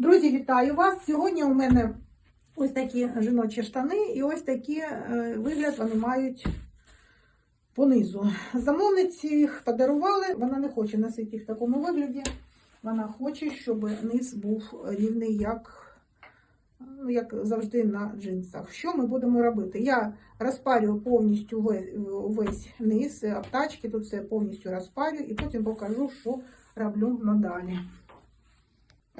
Друзі, вітаю вас! Сьогодні у мене ось такі жіночі штани і ось такі е, вигляд вони мають понизу. Замовниці їх подарували, вона не хоче носити їх в такому вигляді. Вона хоче, щоб низ був рівний, як, ну, як завжди на джинсах. Що ми будемо робити? Я розпарюю повністю весь, весь низ аптачки, тут все повністю розпарю і потім покажу, що роблю надалі.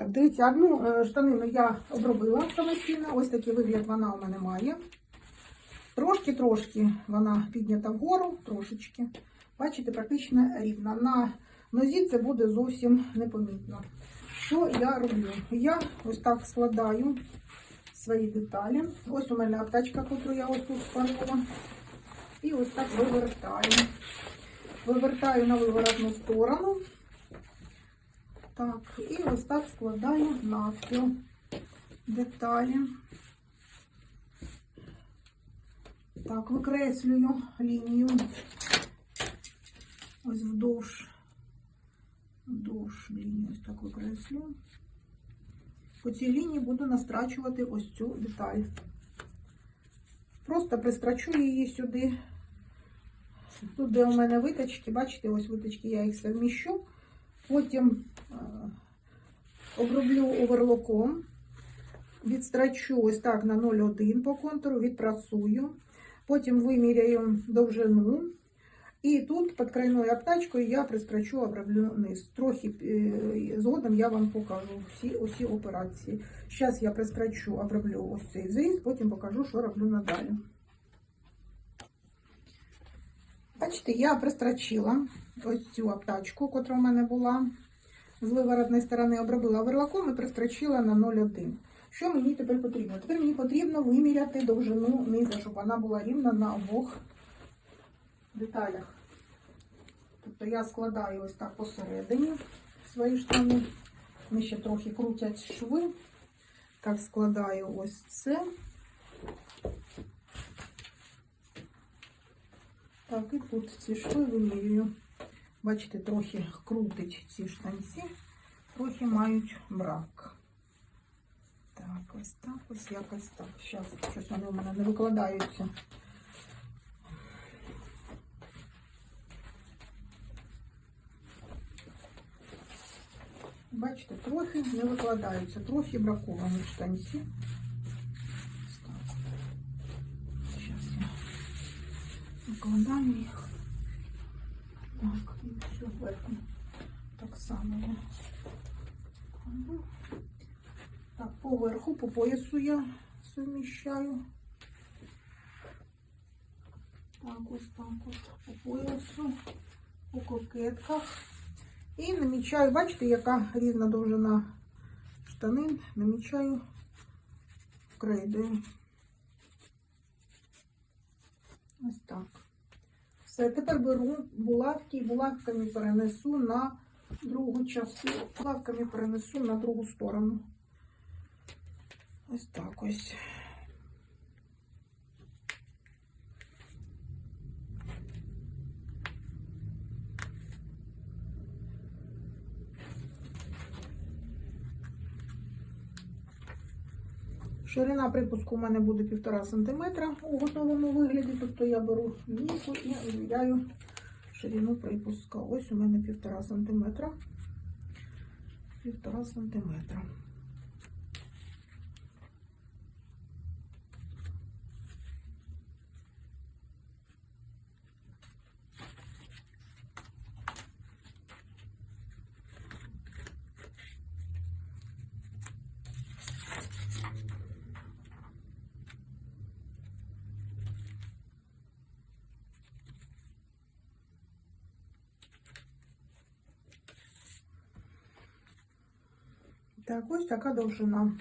Дивіться, одну е, штанину я обробила самостійно. Ось такий вигляд вона у мене має. Трошки-трошки вона піднята вгору, трошечки. Бачите, практично рівна. На нозі це буде зовсім непомітно. Що я роблю? Я ось так складаю свої деталі. Ось у мене аптечка, яку я ось тут спалила. І ось так вивертаю. Вивертаю на виворотну сторону. Так, і ось так складаю навпіл деталі. Так, викреслюю лінію. Ось вдовж, вдовж лінії ось так викреслюю. По цій лінії буду настрачувати ось цю деталь. Просто пристрачу її сюди. Тут, де у мене виточки, бачите, ось виточки, я їх совміщу. Потім оброблю оверлоком, відстрачу ось так на 0,1 по контуру, відпрацюю. Потім виміряю довжину. І тут під крайною аптачкою я пристрачу, оброблю низ. Трохи е, згодом я вам покажу всі усі операції. Зараз я пристрачу, оброблю ось цей зріз, потім покажу, що роблю надалі. Бачите, я пристрачила ось цю аптачку, котра в мене була з виворотної сторони, обробила верлаком і пристрачила на 0,1. Що мені тепер потрібно? Тепер мені потрібно виміряти довжину низу, щоб вона була рівна на обох деталях. Тобто я складаю ось так посередині свої штани. Вони ще трохи крутять шви. Так складаю ось це. Так, і тут ці шви вимірюю. Бачите, трохи крутить ці штанці, трохи мають брак. Так, ось так, ось якось так. Зараз щось вони у мене не викладаються. Бачите, трохи не викладаються, трохи браковані штанці. Зараз я викладаю їх. Так, і вверху. Так само. Так, поверху, по поясу я суміщаю. Так, ось так от по поясу, по кокетках. І намічаю, бачите, яка різна довжина штанин, намічаю крейдою. Ось так. Все, тепер беру булавки і булавками перенесу на другу частину. Булавками перенесу на другу сторону. Ось так ось. Ширина припуску у мене буде 1,5 см у готовому вигляді, тобто я беру місу і виміряю ширину припуска. Ось у мене 1,5 см. 1,5 см. Так, ось така довжина.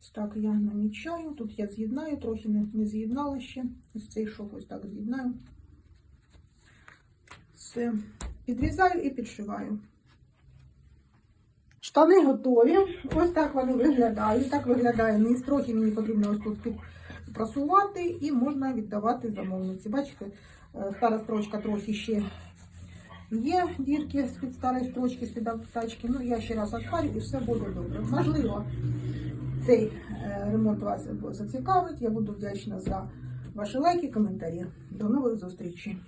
Ось так я намічаю. Тут я з'єднаю, трохи не, не з'єднала ще. Ось цей шов ось так з'єднаю. Все. Підрізаю і підшиваю. Штани готові. Ось так вони виглядають. Так виглядає низ. Трохи мені потрібно ось тут підпрасувати і можна віддавати замовниці. Бачите, стара строчка трохи ще Є дірки з-під старої строчки, з-під тачки. Ну, я ще раз отпарю і все буде добре. Можливо, цей е, ремонт вас зацікавить. Я буду вдячна за ваші лайки, коментарі. До нових зустрічей.